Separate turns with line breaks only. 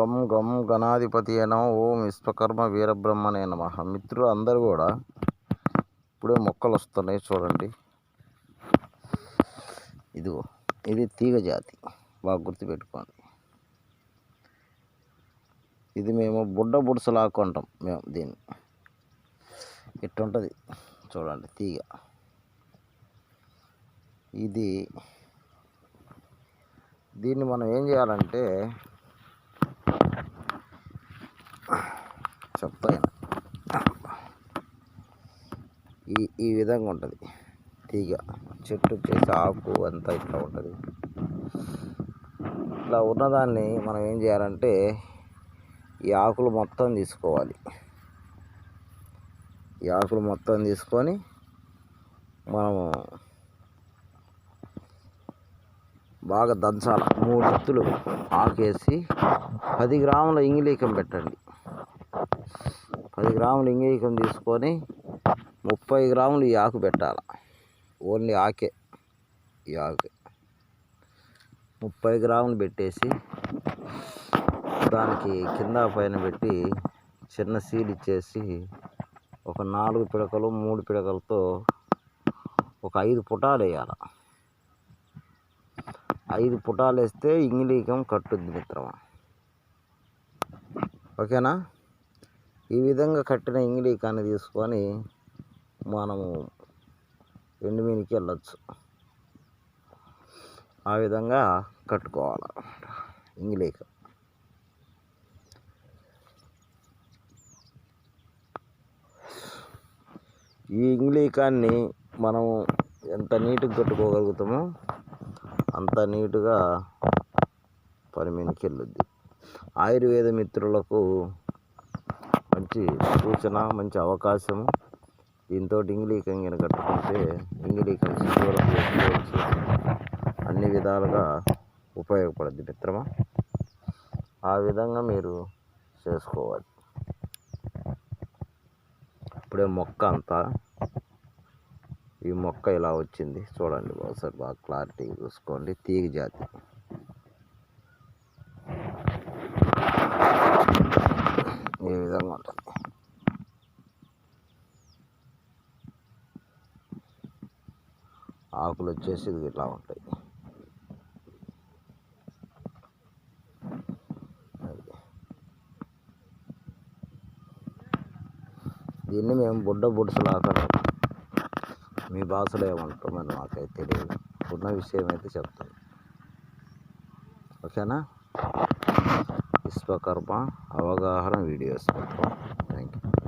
Gum గం గణాధిపతి అయినా ఓం విశ్వకర్మ వీరబ్రహ్మనే నమ. మిత్రులు అందరూ కూడా ఇప్పుడే మొక్కలు వస్తున్నాయి చూడండి. ఇదిగో ఇది తీగ జాతి. బాగా గుర్తుపెట్టుకోండి. ఇది మేము బుడ్డ బుడుసలాకు అంటాం మేము దీన్ని. ఇట్టుంటుంది చూడండి తీగ. ఇది దీన్ని మనం ఏం చేయాలంటే చెప్తాను. ఈ ఈ విధంగా ఉంటుంది. తీగ చెట్టు చేసే ఆకు అంతా ఇట్లా ఉంటుంది. ఇట్లా ఉన్నదాన్ని మనం ఏం చేయాలంటే ఈ ఆకులు మొత్తం తీసుకోవాలి. ఈ ఆకులు మొత్తం తీసుకొని మనము బాగా దంచాలి. మూడు ఎత్తులు ఆకేసి పది గ్రాముల ఇంగిలీకం పెట్టండి. పది గ్రాములు ఇంగిలీకం తీసుకొని ముప్పై గ్రాములు ఈ ఆకు పెట్టాలి. ఓన్లీ ఆకే ఈ ఆకు. ముప్పై గ్రాములు పెట్టేసి దానికి కింద పైన పెట్టి చిన్న సీడ్ ఇచ్చేసి ఒక నాలుగు పిడకలు మూడు పిడకలతో ఒక ఐదు పుటాలు వేయాలి. ఐదు పుటాలు వేస్తే ఇంగిలీకం కట్టుద్ది మిత్రమా. ఓకేనా? ఈ విధంగా కట్టిన ఇంగిలీకాన్ని తీసుకొని మనము ఎండుమీనికి వెళ్ళచ్చు. ఆ విధంగా కట్టుకోవాలి ఇంగిలీక ఈ ఇంగిలీకాన్ని మనము ఎంత నీట్గా కట్టుకోగలుగుతామో అంత నీటుగా పని మీదకి ఆయుర్వేద మిత్రులకు మంచి సూచన మంచి అవకాశం. దీంతో ఇంగిలీకం గిన కట్టుకుంటే ఇంగిలీకం చేసుకోవచ్చు అన్ని విధాలుగా ఉపయోగపడుద్ది మిత్రమా? ఆ విధంగా మీరు చేసుకోవాలి. ఇప్పుడే మొక్క అంతా ఈ మొక్క ఇలా వచ్చింది. చూడండి ఒకసారి బాగా క్లారిటీగా చూసుకోండి. తీగ జాతి. విధంగా ఉంటుంది ఆకులు వచ్చేసి ఇది ఇట్లా ఉంటాయి. దీన్ని మేము బుడ్డ బుడ్సలాగా మీ భాషలో ఏమంటాం మాకైతే తెలియదు. ఉన్న విషయం అయితే చెప్తాను. ఓకేనా? విశ్వకర్మ అవగాహన వీడియోస్ థ్యాంక్ యూ